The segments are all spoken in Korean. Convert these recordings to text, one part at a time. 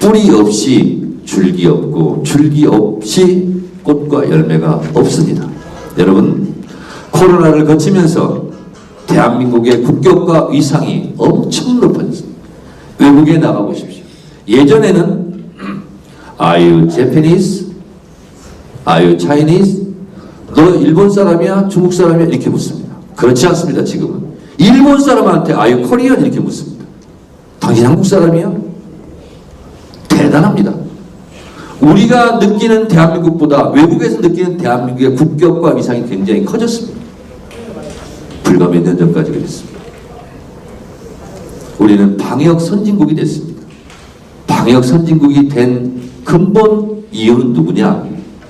뿌리 없이 줄기 없고 줄기 없이 꽃과 열매가 없습니다. 여러분 코로나를 거치면서 대한민국의 국격과 위상이 엄청 높아졌습니다. 외국에 나가 보십시오. 예전에는 Are you Japanese? Are you Chinese? 너 일본 사람이야? 중국 사람이야? 이렇게 묻습니다. 그렇지 않습니다. 지금은 일본 사람한테 Are you Korean? 이렇게 묻습니다. 당신 한국 사람이야? 대단합니다. 우리가 느끼는 대한민국보다 외국에서 느끼는 대한민국의 국격과 위상이 굉장히 커졌습니다. 불과 몇 년 전까지 그랬습니다. 우리는 방역 선진국이 됐습니다. 방역 선진국이 된 근본 이유는 누구냐?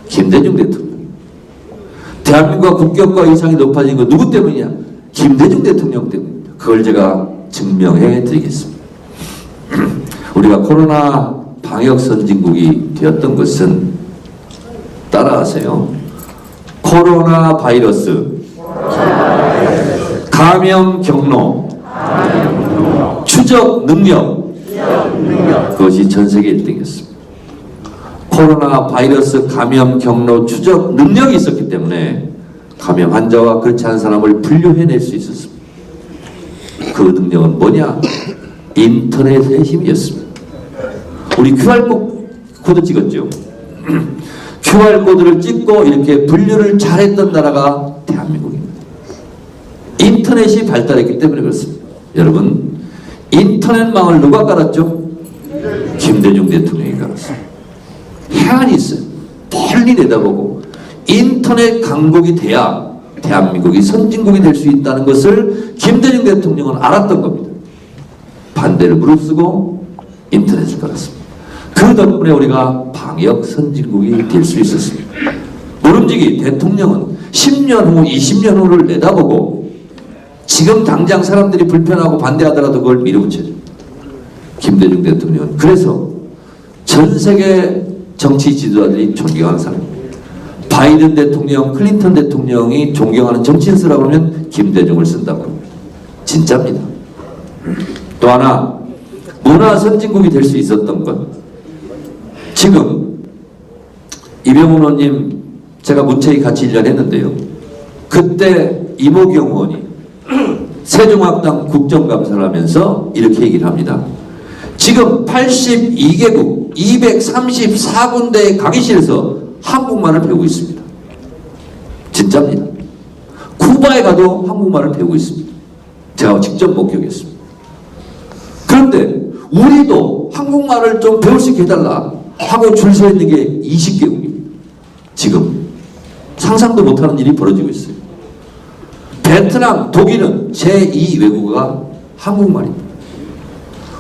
김대중 대통령. 대한민국과 국격과 위상이 높아진 건 누구 때문이냐? 김대중 대통령 때문입니다. 그걸 제가 증명해 드리겠습니다. 우리가 코로나 방역 선진국이 되었던 것은 따라하세요. 코로나 바이러스 감염 경로 추적 능력 그것이 전 세계 1등이었습니다. 코로나 바이러스 감염 경로 추적 능력이 있었기 때문에 감염 환자와 그렇지 않은 사람을 분류해낼 수 있었습니다. 그 능력은 뭐냐? 인터넷의 힘이었습니다. 우리 QR 코드 찍었죠. QR 코드를 찍고 이렇게 분류를 잘했던 나라가 대한민국입니다. 인터넷이 발달했기 때문에 그렇습니다. 여러분, 인터넷망을 누가 깔았죠? 김대중 대통령이 깔았습니다. 해안이 있어요. 멀리 내다보고 인터넷 강국이 돼야 대한민국이 선진국이 될 수 있다는 것을 김대중 대통령은 알았던 겁니다. 반대를 무릅쓰고 인터넷을 깔았습니다. 그 덕분에 우리가 방역 선진국이 될 수 있었습니다. 모름지기 대통령은 10년 후, 20년 후를 내다보고 지금 당장 사람들이 불편하고 반대하더라도 그걸 밀어붙여줘. 김대중 대통령은 그래서 전 세계 정치 지도자들이 존경하는 사람입니다. 바이든 대통령, 클린턴 대통령이 존경하는 정치인 쓰라고 하면 김대중을 쓴다고 합니다. 진짜입니다. 또 하나 문화 선진국이 될 수 있었던 것 지금 이병훈 의원님 제가 문체위 같이 1년 했는데요. 그때 이모경 의원이 세종학당 국정감사를 하면서 이렇게 얘기를 합니다. 지금 82개국 234군데의 강의실에서 한국말을 배우고 있습니다. 진짜입니다. 쿠바에 가도 한국말을 배우고 있습니다. 제가 직접 목격했습니다. 그런데 우리도 한국말을 좀 배울 수 있게 해달라 하고 줄 서 있는 게 20개국입니다. 지금 상상도 못하는 일이 벌어지고 있어요. 베트남, 독일은 제2 외국어가 한국말입니다.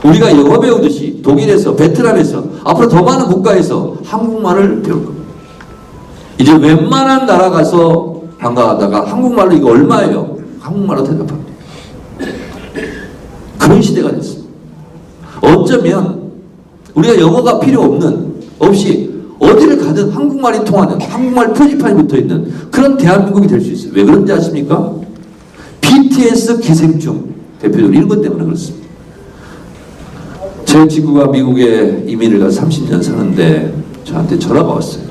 우리가 영어 배우듯이 독일에서 베트남에서 앞으로 더 많은 국가에서 한국말을 배울 겁니다. 이제 웬만한 나라 가서 방가하다가 한국말로 이거 얼마예요? 한국말로 대답합니다. 그런 시대가 됐습니다. 어쩌면 우리가 영어가 필요 없는 없이 어디를 가든 한국말이 통하는 한국말 표지판이 붙어 있는 그런 대한민국이 될 수 있어요. 왜 그런지 아십니까? BTS 기생충 대표적으로 이런 것 때문에 그렇습니다. 제 친구가 미국에 이민을 가서 30년 사는데 저한테 전화가 왔어요.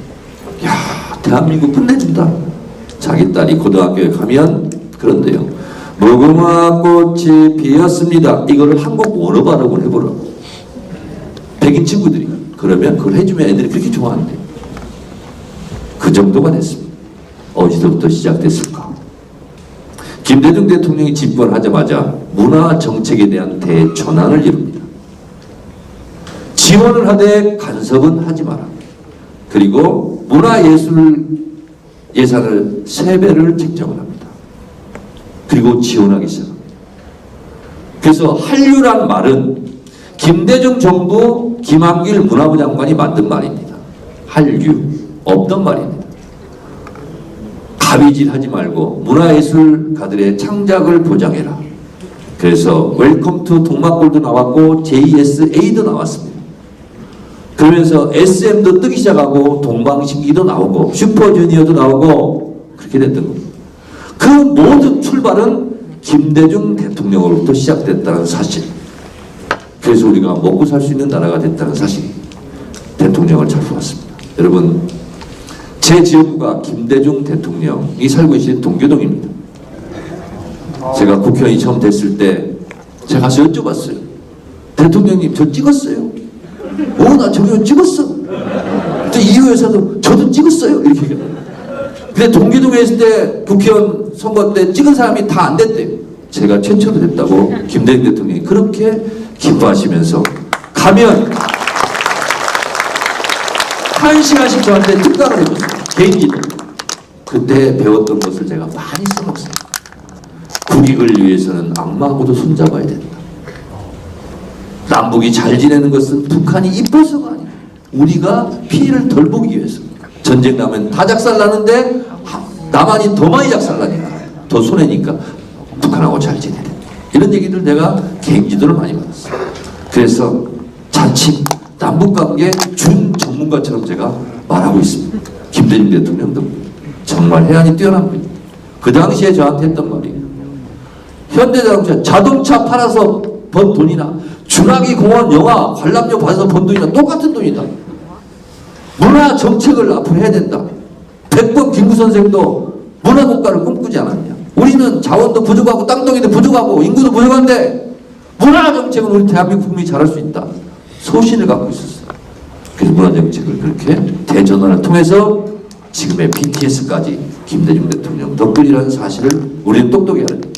야, 대한민국 끝내준다. 자기 딸이 고등학교에 가면 그런데요. 무궁화 꽃이 피었습니다. 이거를 한국 원어 발음을 해보라고. 백인 친구들이. 그러면 그걸 해주면 애들이 그렇게 좋아한대. 그 정도가 됐습니다. 어디서부터 시작됐을까? 김대중 대통령이 집권하자마자 문화 정책에 대한 대전환을 이룹니다. 지원을 하되 간섭은 하지 마라. 그리고 문화예술 예산을 세 배를 책정을 합니다. 그리고 지원하기 시작합니다. 그래서 한류란 말은 김대중 정부 김한길 문화부 장관이 만든 말입니다. 한류 없던 말입니다. 가비질 하지 말고 문화예술가들의 창작을 보장해라. 그래서 웰컴 투 동막골도 나왔고 JSA도 나왔습니다. 그러면서 SM도 뜨기 시작하고 동방신기도 나오고 슈퍼주니어도 나오고 그렇게 됐던 겁니다. 그 모든 출발은 김대중 대통령으로부터 시작됐다는 사실. 그래서 우리가 먹고 살 수 있는 나라가 됐다는 사실입니다. 대통령을 잘 뽑았습니다. 여러분 제 지역구가 김대중 대통령이 살고 계신 동교동입니다. 제가 국회의원이 처음 됐을 때 제가 가서 여쭤봤어요. 대통령님 저 찍었어요. 오 나 저기 찍었어. 저 이후 에서도 저도 찍었어요. 이렇게. 근데 동기동에 있을 때 국회의원 선거 때 찍은 사람이 다 안 됐대요. 제가 최초로 됐다고 김대중 대통령이 그렇게 기뻐하시면서 가면 한 시간씩 저한테 특강을 해줬어요. 개인기도. 그때 배웠던 것을 제가 많이 써먹습니다. 국익을 위해서는 악마하고도 손잡아야 된다. 남북이 잘 지내는 것은 북한이 이뻐서가 아니고 우리가 피해를 덜 보기 위해서. 전쟁 나면 다 작살나는데 하- 남한이 더 많이 작살나니까 더 손해니까 북한하고 잘 된다. 이런 얘기들 내가 개인 지도를 많이 받았어요. 그래서 자칫 남북관계 준 전문가처럼 제가 말하고 있습니다. 김대중 대통령도 정말 해안이 뛰어난 분입니다. 그 당시에 저한테 했던 말이에요. 현대자동차 자동차 팔아서 번 돈이나 주라기 공원 영화 관람료 받아서 번 돈이나 똑같은 돈이다. 문화 정책을 앞으로 해야 된다. 백번 김구 선생도 문화 국가를 꿈꾸지 않았냐. 우리는 자원도 부족하고 땅덩이도 부족하고 인구도 부족한데 문화 정책은 우리 대한민국 국민이 잘할 수 있다. 소신을 갖고 있었어요. 그래서 문화 정책을 그렇게 대전환을 통해서 지금의 BTS까지 김대중 대통령 덕분이라는 사실을 우리는 똑똑히 알아야 돼.